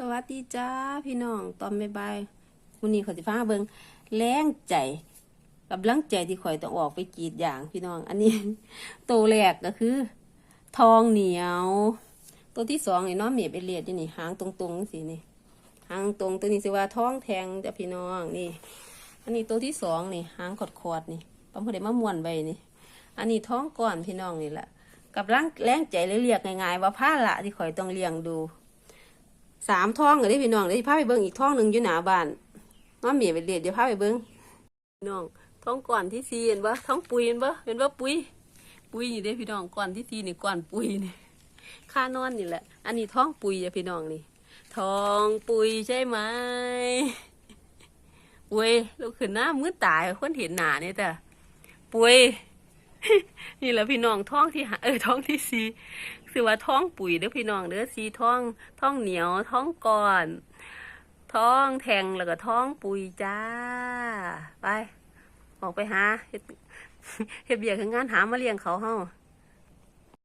สวัสดีจ้าพี่น้องตอนบ่ายๆวันนี้ขอสิฟ้าเบิงแรงใจกับลังใจที่ข่อยต้องออกไปกรีดอย่างพี่น้อง อันนี้ ตัวแรกก็คือ ทองเหนียว ตัวที่สองนี่เน้องเมียบเอเลียดอยู่นี่หางตรงๆสินี่หางตรงตัวนี้สิว่าท้องแทงจ้ะพี่น้องนี่ อันนี้ตัวที่สองนี่หางขอดๆนี่ปั๊มพอได้มามวนไว้นี่ อันนี้ท้องก่อนพี่น้องนี่แหละกับร่างแรงใจเลยเรียกง่ายๆว่าผ้าละที่ข่อยต้องเลี้ยงดู สามท้องเลยพี่น้องเดี๋ยพาไปเบิ้งอีกท้องหนึ่งอยู่หนาบ้านน้องเมียไปเรียดเดี๋ยวพาไปเบิ้งพี่น้องท้องก่อนที่ซีเห็นปะท้องปุยเห็นปะเห็นปะปุยปุยนี่เด้พี่น้องก่อนที่ซีนี่ก่อนปุยนี่ค่านอนนี่แหละ อันนี้ท้องปุยจ้ะพี่น้องนี่ท้องปุยใช่ไหมปุยลูกขึ้นหน้ามืดตายคนเห็นหนาเนี่ยแต่ปุย นี่แหละพี่น้องท้องที่หาเออท้องที่ซีคือว่าท้องปุ๋ยเด้อพี่น้องเด้อซีท้องท้องเหนียวท้องก่อน ท้องแทงแล้วก็ท้องปุ๋ยจ้า ไป ออกไปหาเฮ็ดเฮ็ดเบียกงานหามาเลี้ยงเขาเฮา